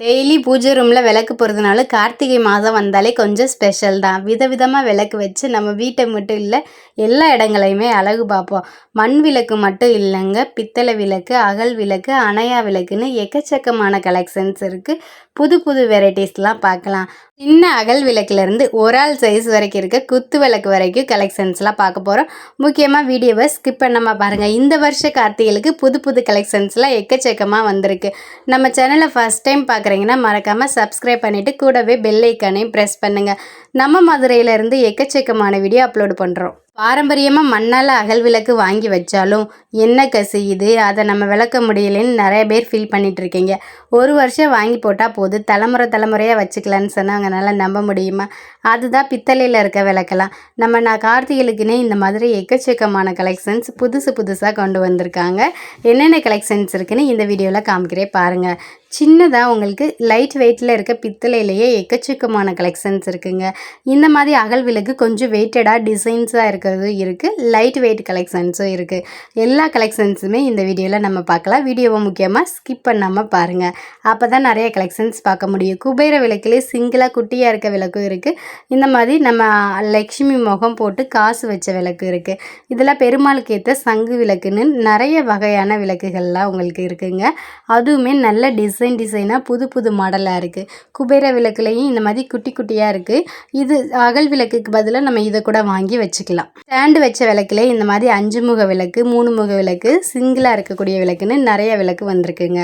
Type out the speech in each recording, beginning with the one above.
Daily பூஜை ரூமில் விளக்கு போகிறதுனால கார்த்திகை மாதம் வந்தாலே கொஞ்சம் ஸ்பெஷல் தான். விதவிதமாக விளக்கு வச்சு நம்ம வீட்டை மட்டும் இல்லை எல்லா இடங்களையுமே அழகு பார்ப்போம். மண் விளக்கு மட்டும் இல்லைங்க பித்தளை விளக்கு அகல் விளக்கு அணையா விளக்குன்னு எக்கச்சக்கமான கலெக்ஷன்ஸ் இருக்குது புது புது வெரைட்டிஸ்லாம் பார்க்கலாம். சின்ன அகல் விளக்குலேருந்து ஒரு ஆள் சைஸ் வரைக்கும் இருக்க குத்து விளக்கு வரைக்கும் கலெக்ஷன்ஸ்லாம் பார்க்க போகிறோம் முக்கியமாக வீடியோவை ஸ்கிப் பண்ணாமல் பாருங்கள் இந்த வருஷ கார்த்திகளுக்கு புது புது கலெக்ஷன்ஸ்லாம் எக்கச்சக்கமாக வந்திருக்கு. நம்ம சேனலை ஃபஸ்ட் டைம் பார்க்க பார்க்குறீங்கன்னா மறக்காமல் சப்ஸ்கிரைப் பண்ணிவிட்டு கூடவே பெல் ஐக்கானையும் ப்ரெஸ் பண்ணுங்கள் நம்ம மதுரையிலேருந்து எக்கச்சக்கமான வீடியோ அப்லோடு பண்ணுறோம் பாரம்பரியமாக மண்ணால் அகல் விளக்கு வாங்கி வச்சாலும் என்ன கசியுது அதை நம்ம விளக்க முடியலன்னு நிறைய பேர் ஃபீல் பண்ணிகிட்ருக்கீங்க ஒரு வருஷம் வாங்கி போட்டால் போதும் தலைமுறை தலைமுறையாக வச்சுக்கலான்னு சொன்னால் அவங்களால நம்ப முடியுமா? அதுதான் பித்தளையில் இருக்க விளக்கெல்லாம். நம்ம நான் கார்த்திகளுக்குன்னே இந்த மாதிரி எக்கச்சக்கமான கலெக்ஷன்ஸ் புதுசு புதுசாக கொண்டு வந்திருக்காங்க. என்னென்ன கலெக்ஷன்ஸ் இருக்குன்னு இந்த வீடியோவில் காமிக்கிறேன் பாருங்கள் சின்னதாக உங்களுக்கு லைட் வெயிட்டில் இருக்க பித்தளையிலேயே எக்கச்சக்கமான கலெக்ஷன்ஸ் இருக்குங்க. இந்த மாதிரி அகல் விளக்கு கொஞ்சம் வெயிட்டடாக டிசைன்ஸாக இருக்கிறது இருக்குது லைட் வெயிட் கலெக்ஷன்ஸும் இருக்குது எல்லா கலெக்ஷன்ஸுமே இந்த வீடியோவில் நம்ம பார்க்கலாம். வீடியோவை முக்கியமாக ஸ்கிப் பண்ணாமல் பாருங்கள் அப்போ தான் நிறைய கலெக்ஷன்ஸ் பார்க்க முடியும். குபேர விளக்குலேயே சிங்கிளாக குட்டியாக இருக்க விளக்கும் இருக்குது இந்த மாதிரி நம்ம லக்ஷ்மி முகம் போட்டு காசு வச்ச விளக்கு இருக்குது இதெல்லாம் பெருமாளுக்கு ஏற்ற சங்கு விளக்குன்னு நிறைய வகையான விளக்குகள்லாம் உங்களுக்கு இருக்குங்க. அதுவுமே நல்ல டிசைன் டிசைனாக புது புது மாடலாக இருக்குது குபேர விளக்குலையும் இந்த மாதிரி குட்டி குட்டியாக இருக்குது இது அகல் விளக்குக்கு பதிலாக நம்ம இதை கூட வாங்கி வச்சுக்கலாம். ஸ்டாண்டு வச்ச விளக்குல இந்த மாதிரி அஞ்சு முக விளக்கு மூணு முக விளக்கு சிங்கிளாக இருக்கக்கூடிய விளக்குன்னு நிறைய விளக்கு வந்திருக்குங்க.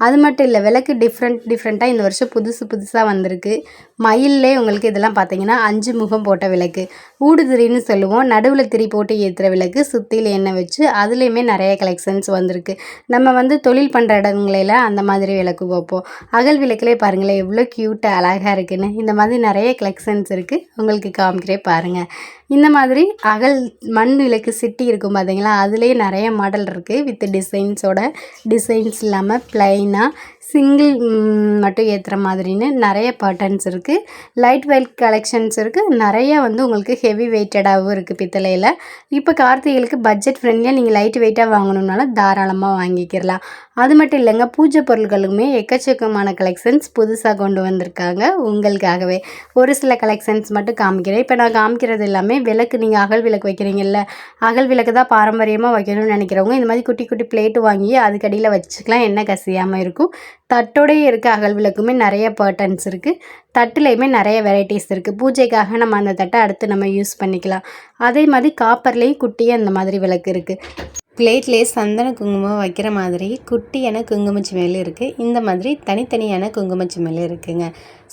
அது மட்டும் இல்லை விளக்கு டிஃப்ரெண்ட் டிஃப்ரெண்ட்டாக இந்த வருஷம் புதுசு புதுசாக வந்திருக்கு. மயிலே உங்களுக்கு இதெல்லாம் பார்த்தீங்கன்னா அஞ்சு முகம் போட்ட விளக்கு. ஊடுதிரின்னு சொல்லுவோம். நடுவில் திரி போட்டு ஏற்றுற விளக்கு சுற்றியில் எண்ணெய் வச்சு அதுலேயுமே நிறைய கலெக்ஷன்ஸ் வந்திருக்கு. நம்ம வந்து தொழில் பண்ணுற இடங்களில் அந்த மாதிரி விளக்கு வைப்போம். அகல் விளக்குலேயே பாருங்களேன் எவ்வளோ க்யூட்டாக அழகாக இருக்குன்னு. இந்த மாதிரி நிறைய கலெக்ஷன்ஸ் இருக்குது உங்களுக்கு காமிக்கிறே பாருங்கள் இந்த மாதிரி அகல் மண் விளக்கு சிட்டி இருக்கும் பார்த்தீங்களா அதுலேயே நிறைய மாடல் இருக்குது வித் டிசைன்ஸோட டிசைன்ஸ் இல்லாமல் ப்ளைனாக சிங்கிள் மட்டும் ஏற்றுற மாதிரின்னு நிறைய பேட்டர்ன்ஸ் இருக்குது லைட் வெயிட் கலெக்ஷன்ஸ் இருக்குது நிறைய வந்து உங்களுக்கு ஹெவி வெயிட்டடாகவும் இருக்குது பித்தளையில். இப்போ கார்த்திகைகளுக்கு பட்ஜெட் ஃப்ரெண்ட்லியாக நீங்கள் லைட் வெயிட்டாக வாங்கணுன்னாலும் தாராளமாக வாங்கிக்கிறலாம் அது மட்டும் இல்லைங்க பூஜை பொருட்களுக்குமே எக்கச்சக்கமான கலெக்ஷன்ஸ் புதுசாக கொண்டு வந்திருக்காங்க உங்களுக்காகவே. ஒரு சில கலெக்ஷன்ஸ் மட்டும் காமிக்கிறேன். இப்போ நான் காமிக்கிறது எல்லாமே விளக்கு நீங்கள் அகல் விளக்கு வைக்கிறீங்கல்ல அகல் விளக்கு தான் பாரம்பரியமாக வைக்கணும்னு நினைக்கிறவங்க இந்த மாதிரி குட்டி குட்டி பிளேட்டு வாங்கி அதுக்கடியில் வச்சுக்கலாம். என்ன கசியாமல் இருக்கும். தட்டோடையே இருக்க அகல் விளக்குமே நிறைய பேட்டர்ன்ஸ் இருக்குது தட்டுலேயுமே நிறைய வெரைட்டிஸ் இருக்குது பூஜைக்காக நம்ம அந்த தட்டை அடுத்து நம்ம யூஸ் பண்ணிக்கலாம். அதே மாதிரி காப்பர்லேயும் குட்டியாக அந்த மாதிரி விளக்கு இருக்குது பிளேட்லேயே சந்தன குங்குமம் வைக்கிற மாதிரி குட்டியான குங்குமச்சி மேலே இருக்குது இந்த மாதிரி தனித்தனியான குங்குமச்சி மேலே இருக்குதுங்க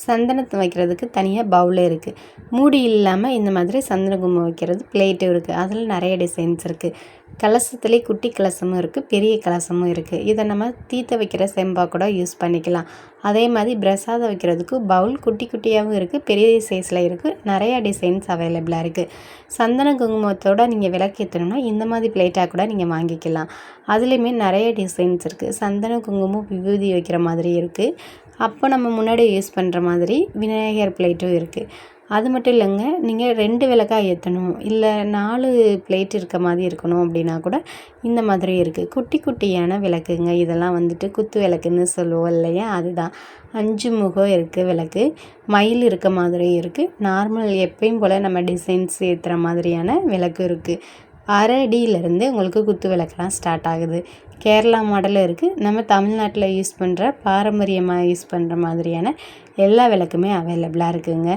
சந்தனத்தை வைக்கிறதுக்கு தனியாக பவுல் இருக்குது மூடி இல்லாமல் இந்த மாதிரி சந்தன குங்குமம் வைக்கிறது பிளேட்டும் இருக்குது அதில் நிறைய டிசைன்ஸ் இருக்குது கலசத்துலேயே குட்டி கலசமும் இருக்குது பெரிய கலசமும் இருக்குது இதை நம்ம தீத்த வைக்கிற செம்பா கூட யூஸ் பண்ணிக்கலாம். அதே மாதிரி பிரசாதம் வைக்கிறதுக்கு பவுல் குட்டி குட்டியாகவும் இருக்குது பெரிய சைஸில் இருக்குது நிறையா டிசைன்ஸ் அவைலபிளாக இருக்குது சந்தன குங்குமத்தோடு நீங்கள் விளக்கேற்றணும்னா இந்த மாதிரி பிளேட்டாக கூட நீங்கள் வாங்கிக்கலாம். அதுலேயுமே நிறைய டிசைன்ஸ் இருக்குது சந்தன குங்குமம் விபூதி வைக்கிற மாதிரி இருக்குது அப்போ நம்ம முன்னாடி யூஸ் பண்ணுற மாதிரி விநாயகர் பிளேட்டும் இருக்குது அது மட்டும் இல்லைங்க நீங்கள் ரெண்டு விளக்காக ஏற்றணும் இல்லை நாலு பிளேட் இருக்க மாதிரி இருக்கணும் அப்படின்னா கூட இந்த மாதிரி இருக்குது குட்டி குட்டியான விளக்குங்க. இதெல்லாம் வந்துட்டு குத்து விளக்குன்னு சொல்லுவோம் இல்லையா? அதுதான். அஞ்சு முகம் இருக்குது விளக்கு மயில் இருக்க மாதிரி இருக்குது நார்மல் எப்பயும் போல் நம்ம டிசைன்ஸ் ஏற்றுற மாதிரியான விளக்கு இருக்குது அரை அடியிலேருந்து உங்களுக்கு குத்து விளக்கெலாம் ஸ்டார்ட் ஆகுது. கேரளா மாடலும் இருக்குது நம்ம தமிழ்நாட்டில் யூஸ் பண்ணுற பாரம்பரியமாக யூஸ் பண்ணுற மாதிரியான எல்லா விளக்குமே அவைலபிளாக இருக்குதுங்க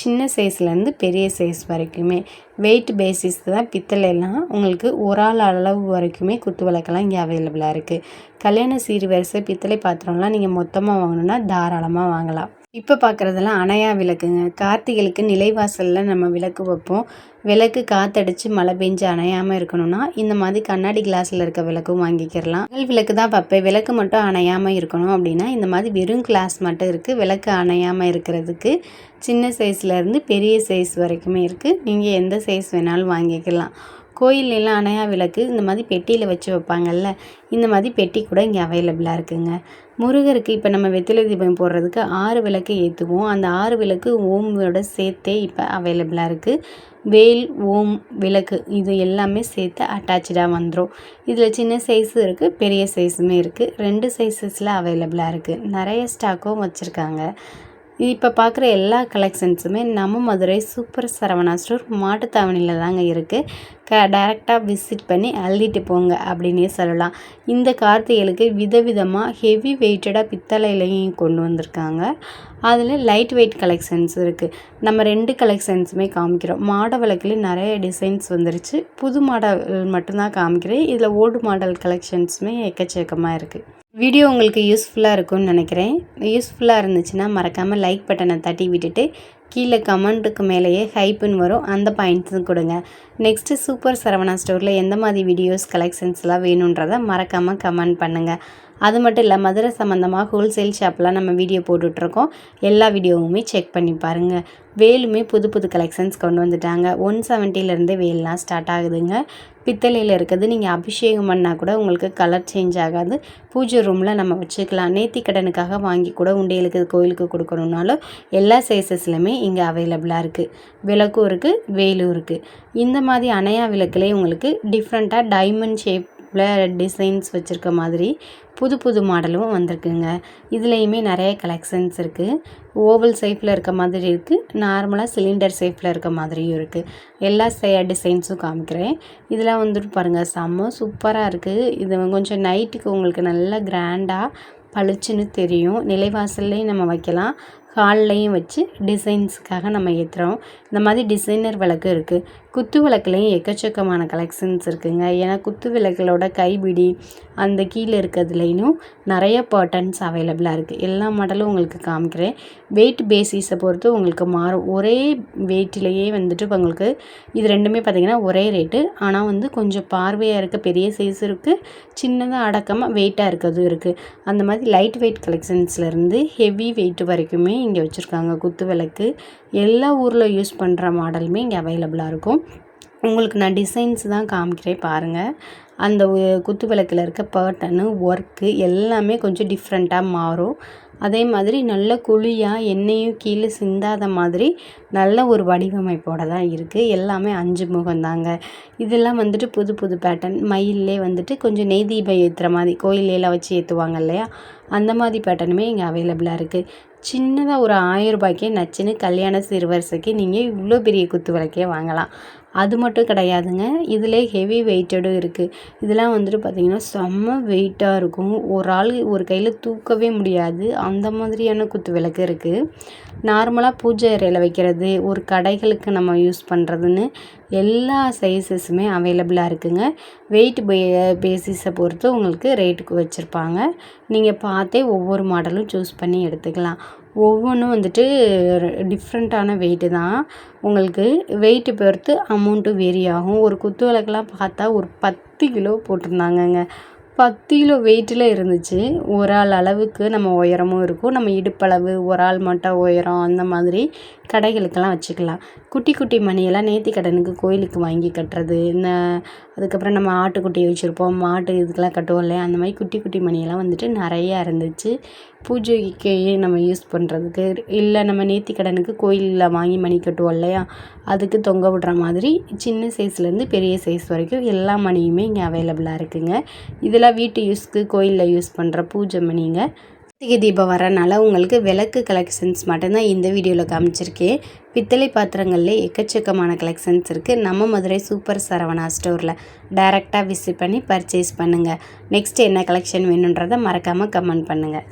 சின்ன சைஸ்லேருந்து பெரிய சைஸ் வரைக்குமே. வெயிட் பேசிஸ் தான் பித்தளைலாம் உங்களுக்கு ஒரு ஆள் அளவு வரைக்குமே குத்து விளக்கெல்லாம் இங்கே அவைலபிளாக இருக்குது கல்யாண சீர்வரிசை பித்தளை பாத்திரம்லாம் நீங்கள் மொத்தமாக வாங்கணுன்னா தாராளமாக வாங்கலாம். இப்போ பார்க்குறதெல்லாம் அணையா விளக்குங்க. கார்த்திகளுக்கு நிலைவாசலில் நம்ம விளக்கு வைப்போம். விளக்கு காற்றடிச்சு மழை பெஞ்சு அணையாமல் இருக்கணும்னா இந்த மாதிரி கண்ணாடி கிளாஸில் இருக்க விளக்கும் வாங்கிக்கிறலாம். அகல் விளக்கு தான் பார்ப்பேன் விளக்கு மட்டும் அணையாமல் இருக்கணும் அப்படின்னா இந்த மாதிரி வெறும் கிளாஸ் மட்டும் இருக்குது விளக்கு அணையாமல் இருக்கிறதுக்கு சின்ன சைஸ்லேருந்து பெரிய சைஸ் வரைக்குமே இருக்குது நீங்கள் எந்த சைஸ் வேணாலும் வாங்கிக்கலாம். கோயில்லாம் அணையா விளக்கு இந்த மாதிரி பெட்டியில் வச்சு வைப்பாங்கல்ல இந்த மாதிரி பெட்டி கூட இங்கே அவைலபிளாக இருக்குங்க. முருகருக்கு இப்போ நம்ம வெத்திலை தீபம் போடுறதுக்கு ஆறு விளக்கு ஏற்றுவோம் அந்த ஆறு விளக்கு ஓமோட சேர்த்தே இப்போ அவைலபிளாக இருக்குது வேல் ஓம் விளக்கு இது எல்லாமே சேர்த்து அட்டாச்சாக வந்துடும் இதில் சின்ன சைஸும் இருக்குது பெரிய சைஸுமே இருக்குது ரெண்டு சைஸஸில் அவைலபிளாக இருக்குது நிறைய ஸ்டாக்கும் வச்சுருக்காங்க. இப்போ பார்க்குற எல்லா கலெக்ஷன்ஸுமே நம்ம மதுரை சூப்பர் சரவணா ஸ்டோர் மாட்டுத்தாவணியில் தாங்க இருக்குது க டேரெக்டாக விசிட் பண்ணி அள்ளிட்டு போங்க அப்படின்னே சொல்லலாம். இந்த கார்த்திகளுக்கு விதவிதமாக ஹெவி வெயிட்டடாக பித்தளையிலையும் கொண்டு வந்திருக்காங்க. அதில் லைட் வெயிட் கலெக்ஷன்ஸ் இருக்குது நம்ம ரெண்டு கலெக்ஷன்ஸுமே காமிக்கிறோம். மாட விளக்குலேயும் நிறைய டிசைன்ஸ் வந்துருச்சு. புது மாடல் மட்டும்தான் காமிக்கிறேன். இதில் ஓல்டு மாடல் கலெக்ஷன்ஸுமே எக்கச்சக்கமாக இருக்குது வீடியோ உங்களுக்கு யூஸ்ஃபுல்லாக இருக்கும்னு நினைக்கிறேன். யூஸ்ஃபுல்லாக இருந்துச்சுன்னா மறக்காமல் லைக் பட்டனை தட்டி விட்டுட்டு கீழே கமெண்ட்டுக்கு மேலேயே ஹைப்புன்னு வரும். அந்த பாயிண்ட்ஸும் கொடுங்க. நெக்ஸ்ட்டு சூப்பர் சரவணா ஸ்டோரில் எந்த மாதிரி வீடியோஸ் கலெக்ஷன்ஸ்லாம் வேணுன்றதை மறக்காமல் கமெண்ட் பண்ணுங்கள் அது மட்டும் இல்லை மதுரை சம்மந்தமாக ஹோல்சேல் ஷாப்லாம் நம்ம வீடியோ போட்டுட்ருக்கோம். எல்லா வீடியோவுமே செக் பண்ணி பாருங்கள் வேலுமே புது புது கலெக்ஷன்ஸ் கொண்டு வந்துட்டாங்க. ஒன் செவன்ட்டிலேருந்து வேல்லாம் ஸ்டார்ட் ஆகுதுங்க. பித்தளையில் இருக்கிறது. நீங்கள் அபிஷேகம் பண்ணால் கூட உங்களுக்கு கலர் சேஞ்ச் ஆகாது. பூஜை ரூமில் நம்ம வச்சுக்கலாம். நேத்தி கடனுக்காக வாங்கி கூட உண்டைகளுக்கு கோயிலுக்கு கொடுக்கணுன்னாலும் எல்லா சைஸஸ்லையுமே இங்கே அவைலபிளாக இருக்குது விளக்கும் இருக்குது வேலும் இருக்குது இந்த மாதிரி அணையா விளக்குலேயே உங்களுக்கு டிஃப்ரெண்ட்டாக டைமண்ட் ஷேப் டிசைன்ஸ் வச்சுருக்க மாதிரி புது புது மாடலும் வந்திருக்குங்க. இதுலேயுமே நிறைய கலெக்ஷன்ஸ் இருக்குது ஓவல் ஷேப்பில் இருக்க மாதிரி இருக்குது நார்மலாக சிலிண்டர் ஷேப்பில் இருக்க மாதிரியும் இருக்குது எல்லா டிசைன்ஸும் காமிக்கிறேன். இதெல்லாம் வந்துட்டு பாருங்கள் செம்ம சூப்பராக இருக்குது இது கொஞ்சம் நைட்டுக்கு உங்களுக்கு நல்லா கிராண்டாக பளிச்சுன்னு தெரியும். நிலைவாசல்லையும் நம்ம வைக்கலாம். ஹால்லையும் வச்சு டிசைன்ஸுக்காக நம்ம ஏற்றுறோம் இந்த மாதிரி டிசைனர் விளக்கு இருக்குது குத்து விளக்குலையும் எக்கச்சக்கமான கலெக்ஷன்ஸ் இருக்குதுங்க ஏன்னா குத்து விளக்குகளோட கைபிடி அந்த கீழே இருக்கிறதுலையும் நிறைய பேட்டர்ன்ஸ் அவைலபிளாக இருக்குது எல்லா மாடலும் உங்களுக்கு காமிக்கிறேன். வெயிட் பேசிஸை பொறுத்து உங்களுக்கு மாறும். ஒரே வெயிட்லேயே வந்துட்டு இப்போ உங்களுக்கு இது ரெண்டுமே பார்த்திங்கன்னா ஒரே ரேட்டு ஆனால் வந்து கொஞ்சம் பார்வையாக இருக்க பெரிய சைஸ் இருக்குது சின்னதாக அடக்கமாக வெயிட்டாக இருக்கிறதும் இருக்குது அந்த மாதிரி லைட் வெயிட் கலெக்ஷன்ஸ்லேருந்து ஹெவி வெயிட் வரைக்குமே இங்கே வச்சுருக்காங்க குத்து விளக்கு. எல்லா ஊரில் யூஸ் பண்ணுற மாடலுமே இங்கே அவைலபிளாக இருக்கும். உங்களுக்கு நான் டிசைன்ஸ் தான் காமிக்கிறேன் பாருங்கள் அந்த குத்து விளக்கில் இருக்க பேட்டர்னு ஒர்க்கு எல்லாமே கொஞ்சம் டிஃப்ரெண்ட்டாக மாறும். அதே மாதிரி நல்ல குழியாக எண்ணெயும் கீழே சிந்தாத மாதிரி நல்ல ஒரு வடிவமைப்போடு தான் இருக்குது எல்லாமே அஞ்சு முகம்தாங்க இதெல்லாம் வந்துட்டு புது புது பேட்டர்ன் மயிலே வந்துட்டு கொஞ்சம் நெய் தீபம் ஏற்றுற மாதிரி கோயிலெலாம் வச்சு ஏற்றுவாங்க இல்லையா? அந்த மாதிரி பேட்டர்னுமே இங்கே அவைலபிளாக இருக்குது சின்னதாக ஒரு ஆயிரம் ரூபாய்க்கே நச்சுன்னு கல்யாண சிறுவரிசைக்கு நீங்கள் இவ்வளோ பெரிய குத்து விளக்கே வாங்கலாம். அது மட்டும் கிடையாதுங்க. இதில் ஹெவி வெயிட்டடும் இருக்குது இதெல்லாம் வந்துட்டு பார்த்திங்கன்னா செம்ம வெயிட்டாக இருக்கும். ஒரு ஆள் ஒரு கையில் தூக்கவே முடியாது. அந்த மாதிரியான குத்து விளக்கு இருக்குது நார்மலாக பூஜை அறையில் வைக்கிறது ஒரு கடைகளுக்கு நம்ம யூஸ் பண்ணுறதுன்னு எல்லா சைஸஸுமே அவைலபிளாக இருக்குதுங்க வெயிட் பே பேசிஸை பொறுத்து உங்களுக்கு ரேட்டுக்கு வச்சுருப்பாங்க. நீங்கள் பார்த்தே ஒவ்வொரு மாடலும் சூஸ் பண்ணி எடுத்துக்கலாம். ஒவ்வொன்றும் வந்துட்டு டிஃப்ரெண்ட்டான வெயிட்டு தான். உங்களுக்கு வெயிட்டு பொறுத்து அமௌண்ட்டு வேரி ஆகும். ஒரு குத்து விளக்குலாம் பார்த்தா ஒரு பத்து கிலோ போட்டிருந்தாங்கங்க. பத்து கிலோ வெயிட்டில் இருந்துச்சு. ஒரு ஆள் அளவுக்கு நம்ம உயரமும் இருக்கும். நம்ம இடுப்பளவு ஒரு ஆள் மட்டும் உயரம் அந்த மாதிரி கடைகளுக்கெல்லாம் வச்சுக்கலாம். குட்டி குட்டி மணியெல்லாம் நேர்த்தி கடனுக்கு கோயிலுக்கு வாங்கி கட்டுறது. இந்த அதுக்கப்புறம் நம்ம ஆட்டுக்குட்டியை வச்சுருப்போம். மாட்டு இதுக்கெல்லாம் கட்டுவோம் இல்லையா? அந்த மாதிரி குட்டி குட்டி மணியெல்லாம் வந்துட்டு நிறையா இருந்துச்சு. பூஜைக்கு நம்ம யூஸ் பண்ணுறதுக்கு இல்லை நம்ம நேர்த்தி கடனுக்கு கோயிலில் வாங்கி மணி கட்டுவோம் இல்லையா? அதுக்கு தொங்க விடுற மாதிரி சின்ன சைஸ்லேருந்து பெரிய சைஸ் வரைக்கும் எல்லா மணியுமே இங்கே அவைலபிளாக இருக்குதுங்க இதெல்லாம் வீட்டு யூஸ்க்கு கோயிலில் யூஸ் பண்ணுற பூஜை மணிங்க. கார்த்திகை தீபம் வரனால உங்களுக்கு விளக்கு கலெக்ஷன்ஸ் மட்டும்தான் இந்த வீடியோவில் காமிச்சிருக்கேன் பித்தளை பாத்திரங்களில் எக்கச்சக்கமான கலெக்ஷன்ஸ் இருக்குது நம்ம மதுரை சூப்பர் சரவணா ஸ்டோரில் டைரெக்டாக விசிட் பண்ணி பர்ச்சேஸ் பண்ணுங்கள் நெக்ஸ்ட் என்ன கலெக்ஷன் வேணுன்றதை மறக்காமல் கமெண்ட் பண்ணுங்கள்